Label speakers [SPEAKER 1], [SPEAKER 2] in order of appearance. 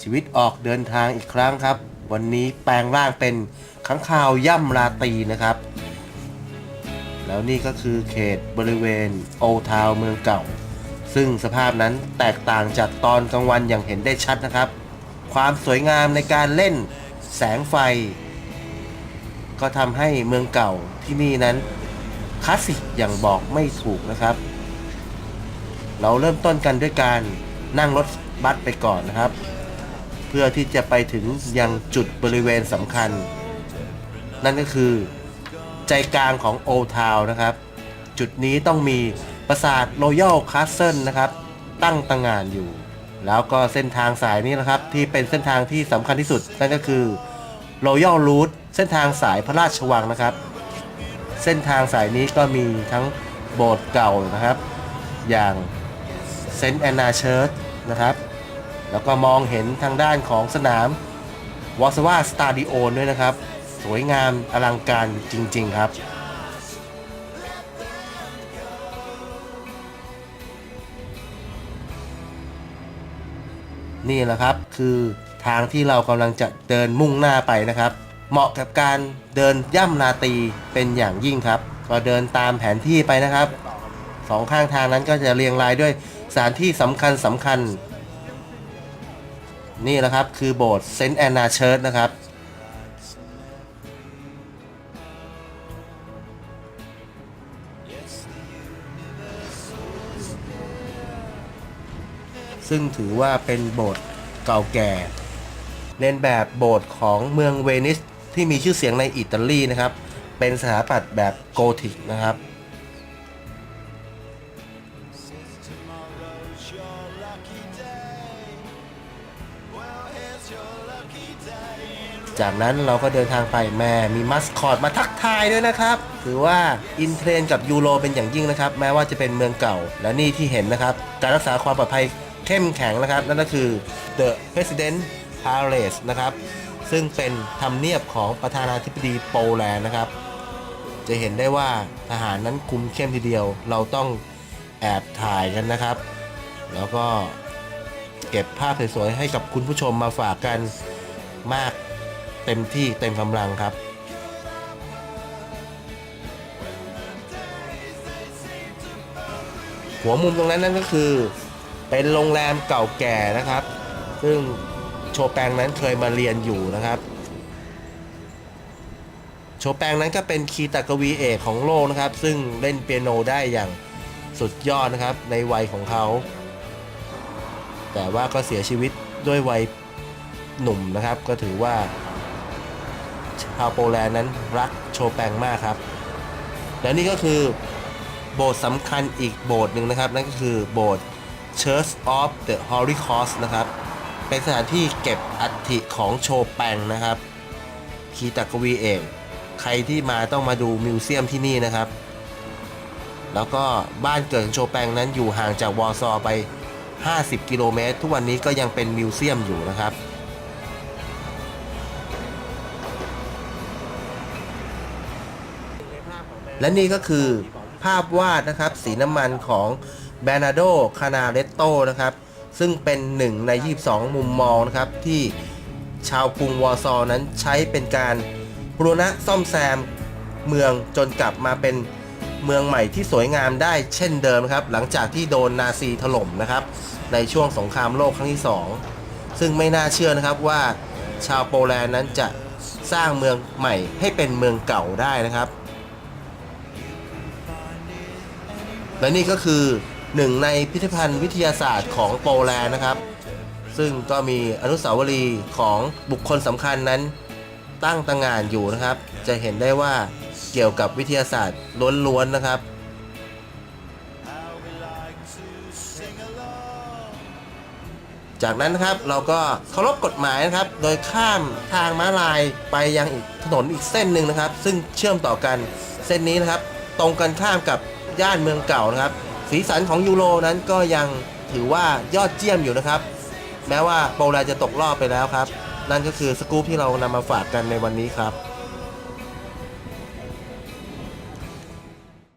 [SPEAKER 1] ชีวิตออกเดินทางอีกครั้งครับ วันนี้แปลงร่างเป็นข้างข่าวย่ำราตีนะครับ แล้วนี่ก็คือเขตบริเวณโอทาวเมืองเก่า ซึ่งสภาพนั้นแตกต่างจากตอนกลางวันอย่างเห็นได้ชัดนะครับ ความสวยงามในการเล่นแสงไฟ ก็ทำให้เมืองเก่าที่นี่นั้นคลาสสิกอย่างบอกไม่ถูกนะครับ เราเริ่มต้นกันด้วยการนั่งรถบัสไปก่อนนะครับ พื่อที่จะไปถึงยังจุดบริเวณสำคัญ นั่นก็คือใจกลางของโอทาวนะครับ จุดนี้ต้องมีปราสาทรอยัลคาสเซิลนะครับ ตั้งตังงานอยู่ แล้วก็เส้นทางสายนี้นะครับ ที่เป็นเส้นทางที่สำคัญที่สุด นั่นก็คือรอยัลรูทเส้นทางสายพระราชวังนะครับ เส้นทางสายนี้ก็มีทั้งโบสถ์เก่านะครับ อย่างเซนต์แอนนาเชิร์ชนะครับ แล้วก็มองเห็นทางด้านของสนามวอสวาสตาดิโอด้วยนะครับ สวยงามอลังการจริง ๆ ครับนี่แหละครับคือทางที่เรากำลังจะเดินมุ่งหน้าไปนะครับ เหมาะกับการเดินย่ำนาตีเป็นอย่างยิ่งครับ ก็เดินตามแผนที่ไปนะครับสองข้างทางนั้นก็จะเรียงรายด้วยสถานที่สำคัญสำคัญ นี่แหละครับคือโบสถ์เซนต์แอนนาเชิร์ชนะครับ ซึ่งถือว่าเป็นโบสถ์เก่าแก่เลียนแบบโบสถ์ของเมืองเวนิสที่มีชื่อเสียงในอิตาลีนะครับ เป็นสถาปัตย์แบบโกธิกนะครับ จากนั้นเราก็เดินทางไปแม่มีมัสคอตมาทักทายด้วยนะครับถือว่าอินเทรนกับยูโรเป็นอย่างยิ่งนะครับ แม้ว่าจะเป็นเมืองเก่า และนี่ที่เห็นนะครับ การรักษาความปลอดภัยเข้มแข็งนะครับ นั่นก็คือ The President Palace นะครับ ซึ่งเป็นทำเนียบของประธานาธิบดีโปแลนด์นะครับ จะเห็นได้ว่าทหารนั้นคุมเข้มทีเดียว เราต้องแอบถ่ายกันนะครับ แล้วก็เก็บภาพสวยๆให้กับคุณผู้ชมมาฝากกัน มาก เต็มที่เต็มกำลังครับ หัวมุมตรงนั้นนั่นก็คือ เป็นโรงแรมเก่าแก่นะครับ ซึ่งโชแปงนั้นเคยมาเรียนอยู่นะครับ โชแปงนั้นก็เป็นคีตากวีเอกของโลกนะครับ ซึ่งเล่นเปียโนได้อย่างสุดยอดนะครับในวัยของเขา แต่ว่าก็เสียชีวิตด้วยวัย หนุ่มนะครับ ก็ถือว่า ชาวโปแลนด์นั้นรักโชแปงมากครับ และนี่ก็คือโบสถ์สำคัญอีกโบสถ์หนึ่งนะครับ นั่นก็คือโบสถ์ Church of the Holocaust นะครับ เป็นสถานที่เก็บอัฐิของโชแปงนะครับ คีตากวีเองใครที่มาต้องมาดูมิวเซียมที่นี่นะครับ แล้วก็บ้านเกิดของโชแปงนั้นอยู่ห่างจากวอร์ซอไป 50 กิโลเมตร ทุกวันนี้ก็ยังเป็นมิวเซียมอยู่นะครับ และนี่ก็คือภาพวาดนะครับสีน้ำมันของแบนาโดคานาเรตโตนะครับ ซึ่งเป็นหนึ่งใน 22 มุมมองนะครับ ที่ชาวกรุงวอร์ซอนั้นใช้เป็นการบูรณะซ่อมแซมเมืองจนกลับมาเป็นเมืองใหม่ที่สวยงามได้เช่นเดิมครับ หลังจากที่โดนนาซีถล่มนะครับ ในช่วงสงครามโลกครั้งที่ 2 ซึ่งไม่น่าเชื่อนะครับว่าชาวโปแลนด์นั้นจะสร้างเมืองใหม่ให้เป็นเมืองเก่าได้นะครับ และนี่ก็คือหนึ่งในพิพิธภัณฑ์วิทยาศาสตร์ของโปแลนด์นะครับ ซึ่งก็มีอนุสาวรีย์ของบุคคลสำคัญนั้น ตั้งตังงานอยู่นะครับ จะเห็นได้ว่าเกี่ยวกับวิทยาศาสตร์ล้วนๆนะครับจากนั้นนะครับเราก็เคารพกฎหมายนะครับ โดยข้ามทางม้าลายไปยังอีกถนนอีกเส้นหนึ่งนะครับ ซึ่งเชื่อมต่อกันเส้นนี้นะครับ ตรงกันข้ามกับ ย่านเมืองเก่านะครับ สีสันของยูโรนั้นก็ยังถือว่ายอดเยี่ยมอยู่นะครับ แม้ว่าโปรแลนด์จะตกรอบไปแล้วครับ นั่นก็คือสกู๊ปที่เรานำมาฝากกันในวันนี้ครับ